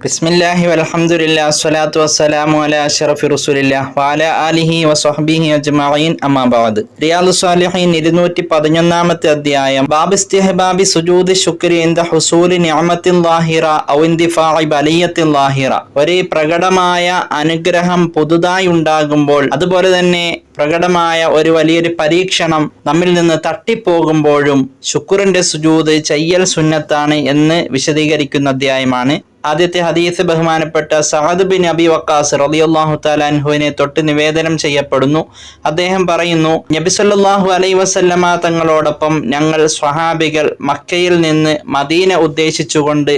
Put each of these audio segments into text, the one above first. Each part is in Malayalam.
ബിസ്മില്ലാഹി വൽഹംദുലില്ലാ സ്വലാത്തു വസ്സലാമു അല അഷറഫി റസൂലില്ല വാല അലിഹി വസ്ഹബിഹി അജ്മഈൻ അമ്മാബാദ് റിയാദു സ്വാലിഹീൻ ഇരുന്നൂറ്റി പതിനൊന്നാമത്തെ അധ്യായം ബാബ് സുജൂദ് ശുക്രി ഇന്ദ ഹുസൂലി നിഅമത്തിൻ ലാഹിറ ഔ ഇന്ദിഫാഇ ബലിയത്തിൻ ലാഹിറ. ഒരു പ്രകടമായ അനുഗ്രഹം പുതുതായി ഉണ്ടാകുമ്പോൾ അതുപോലെ തന്നെ പ്രകടമായ ഒരു വലിയൊരു പരീക്ഷണം നമ്മിൽ നിന്ന് തട്ടിപ്പോകുമ്പോഴും ശുക്രന്റെ സുജൂദ് ചെയ്യൽ സുന്നത്താണ് എന്ന് വിശദീകരിക്കുന്ന അധ്യായമാണ്. ആദ്യത്തെ ഹദീസ് ബഹുമാനപ്പെട്ട സഹദ് ബിൻ അബി വക്കാസ് റളിയല്ലാഹു താലാൻഹുവിനെ തൊട്ട് നിവേദനം ചെയ്യപ്പെടുന്നു. അദ്ദേഹം പറയുന്നു നബി സല്ലല്ലാഹു അലൈഹി വസല്ലമ തങ്ങളോടൊപ്പം ഞങ്ങൾ സ്വഹാബികൾ മക്കയിൽ നിന്ന് മദീന ഉദ്ദേശിച്ചുകൊണ്ട്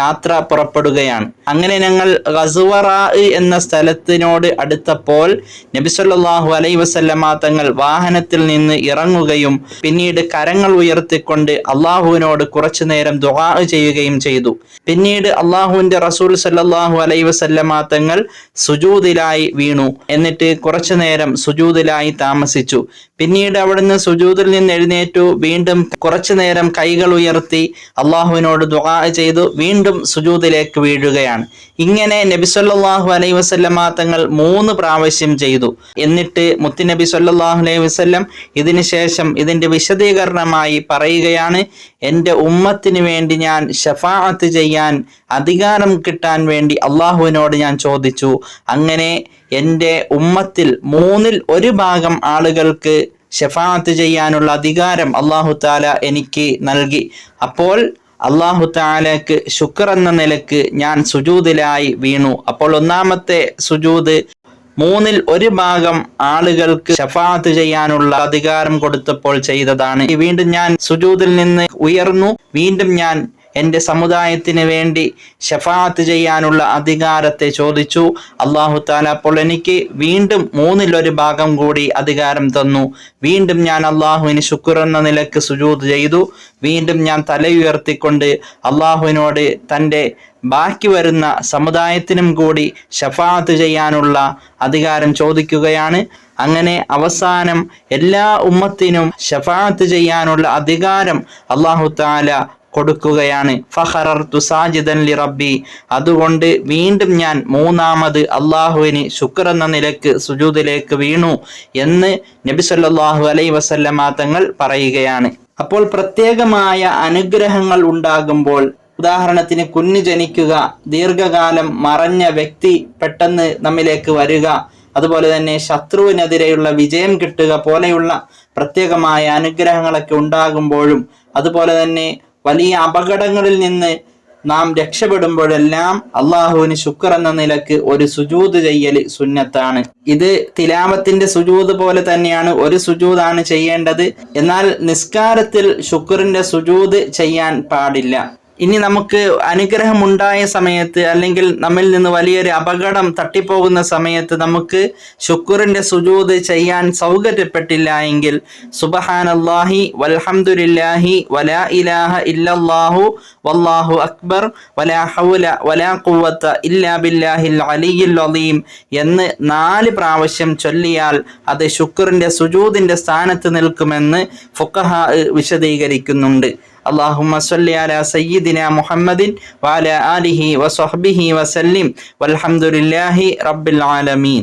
യാത്ര പുറപ്പെടുകയാണ്. അങ്ങനെ ഞങ്ങൾ ഗസുവറാ എന്ന സ്ഥലത്തിനോട് അടുത്തപ്പോൾ നബി സല്ലല്ലാഹു അലൈഹി വസല്ലമ തങ്ങൾ വാഹനത്തിൽ നിന്ന് ഇറങ്ങുകയും പിന്നീട് കരങ്ങൾ ഉയർത്തിക്കൊണ്ട് അള്ളാഹുവിനോട് കുറച്ചു നേരം ദുആ ചെയ്യുകയും ചെയ്തു. പിന്നീട് അള്ളാഹുവിന്റെ റസൂൽ സല്ലാഹു അലൈ വസല്ലമ തങ്ങൾ സുജൂദിലായി വീണു. എന്നിട്ട് കുറച്ചു നേരം സുജൂതിലായി താമസിച്ചു. പിന്നീട് അവിടുന്ന് സുജൂതിൽ നിന്ന് എഴുന്നേറ്റു. വീണ്ടും കുറച്ചു നേരം കൈകൾ ഉയർത്തി അള്ളാഹുവിനോട് ദുആ ചെയ്തു. വീണ്ടും സുജൂദിലേക്ക് വീഴുകയാണ്. ഇങ്ങനെ നബി സല്ലാഹു അലൈഹി വസല്ലമ തങ്ങൾ മൂന്ന് പ്രാവശ്യം ചെയ്തു. എന്നിട്ട് മുത്തുനബി സല്ലാഹു അലൈഹി വസ്ല്ലം ഇതിനു ശേഷം ഇതിന്റെ വിശദീകരണമായി പറയുകയാണ് എന്റെ ഉമ്മത്തിന് വേണ്ടി ഞാൻ ഷഫാഅത്ത് ചെയ്യാൻ അധികാരം കിട്ടാൻ വേണ്ടി അള്ളാഹുവിനോട് ഞാൻ ചോദിച്ചു. അങ്ങനെ എന്റെ ഉമ്മത്തിൽ മൂന്നിൽ ഒരു ഭാഗം ആളുകൾക്ക് ഷഫാത്ത് ചെയ്യാനുള്ള അധികാരം അള്ളാഹു താല എനിക്ക് നൽകി. അപ്പോൾ അള്ളാഹു താലക്ക് ശുക്ർ എന്ന നിലയ്ക്ക് ഞാൻ സുജൂതിലായി വീണു. അപ്പോൾ ഒന്നാമത്തെ സുജൂത് മൂന്നിൽ ഒരു ഭാഗം ആളുകൾക്ക് ഷഫാത്ത് ചെയ്യാനുള്ള അധികാരം കൊടുത്തപ്പോൾ ചെയ്തതാണ്. വീണ്ടും ഞാൻ സുജൂതിൽ നിന്ന് ഉയർന്നു. വീണ്ടും ഞാൻ എന്റെ സമുദായത്തിന് വേണ്ടി ഷഫാത്ത് ചെയ്യാനുള്ള അധികാരത്തെ ചോദിച്ചു. അള്ളാഹു താല അപ്പോൾ എനിക്ക് വീണ്ടും മൂന്നിലൊരു ഭാഗം കൂടി അധികാരം തന്നു. വീണ്ടും ഞാൻ അള്ളാഹുവിന് ശുക്ർ എന്ന നിലയ്ക്ക് സുജൂത് ചെയ്തു. വീണ്ടും ഞാൻ തലയുയർത്തിക്കൊണ്ട് അള്ളാഹുവിനോട് തന്റെ ബാക്കി വരുന്ന സമുദായത്തിനും കൂടി ഷഫാത്ത് ചെയ്യാനുള്ള അധികാരം ചോദിക്കുകയാണ്. അങ്ങനെ അവസാനം എല്ലാ ഉമ്മത്തിനും ഷഫാത്ത് ചെയ്യാനുള്ള അധികാരം അള്ളാഹു താല കൊടുക്കുകയാണ്. ഫഹറർത്തു സാജിദൻ ലി റബ്ബി അതുകൊണ്ട് വീണ്ടും ഞാൻ മൂന്നാമത് അള്ളാഹുവിന് ശുക്ർ എന്ന നിലയ്ക്ക് സുജൂദിലേക്ക് വീണു എന്ന് നബി സല്ലാഹു അലൈ വസല്ലമ തങ്ങൾ പറയുകയാണ്. അപ്പോൾ പ്രത്യേകമായ അനുഗ്രഹങ്ങൾ ഉണ്ടാകുമ്പോൾ ഉദാഹരണത്തിന് കുഞ്ഞു ജനിക്കുക ദീർഘകാലം മറഞ്ഞ വ്യക്തി പെട്ടെന്ന് നമ്മിലേക്ക് വരിക അതുപോലെ തന്നെ ശത്രുവിനെതിരെയുള്ള വിജയം കിട്ടുക പോലെയുള്ള പ്രത്യേകമായ അനുഗ്രഹങ്ങളൊക്കെ ഉണ്ടാകുമ്പോഴും അതുപോലെ തന്നെ വലിയ അപകടങ്ങളിൽ നിന്ന് നാം രക്ഷപ്പെടുമ്പോഴെല്ലാം അള്ളാഹുവിന് ശുക്ർ എന്ന നിലയ്ക്ക് ഒരു സുജൂത് ചെയ്യൽ സുന്നത്താണ്. ഇത് തിലാമത്തിന്റെ സുജൂത് പോലെ തന്നെയാണ് ഒരു സുജൂതാണ് ചെയ്യേണ്ടത്. എന്നാൽ നിസ്കാരത്തിൽ ശുക്റിന്റെ സുജൂത് ചെയ്യാൻ പാടില്ല. ഇനി നമുക്ക് അനുഗ്രഹമുണ്ടായ സമയത്ത് അല്ലെങ്കിൽ നമ്മിൽ നിന്ന് വലിയൊരു അപകടം തട്ടിപ്പോകുന്ന സമയത്ത് നമുക്ക് ശുക്റിന്റെ സുജൂത് ചെയ്യാൻ സൗകര്യപ്പെട്ടില്ല എങ്കിൽ സുബഹാനല്ലാഹി വൽഹംദുലില്ലാഹി വലാ ഇലാഹ ഇല്ലല്ലാഹു വല്ലാഹു അക്ബർ വലാ ഹൗല വലാ കുവത്ത ഇല്ലാ ബില്ലാഹിൽ അലിയിൽ അലീം എന്ന് നാല് പ്രാവശ്യം ചൊല്ലിയാൽ അത് ശുക്റിന്റെ സുജൂതിന്റെ സ്ഥാനത്ത് നിൽക്കുമെന്ന് ഫുക്കഹ വിശദീകരിക്കുന്നുണ്ട്. اللهم صل على سيدنا محمد وعلى آله وصحبه وسلم والحمد لله رب العالمين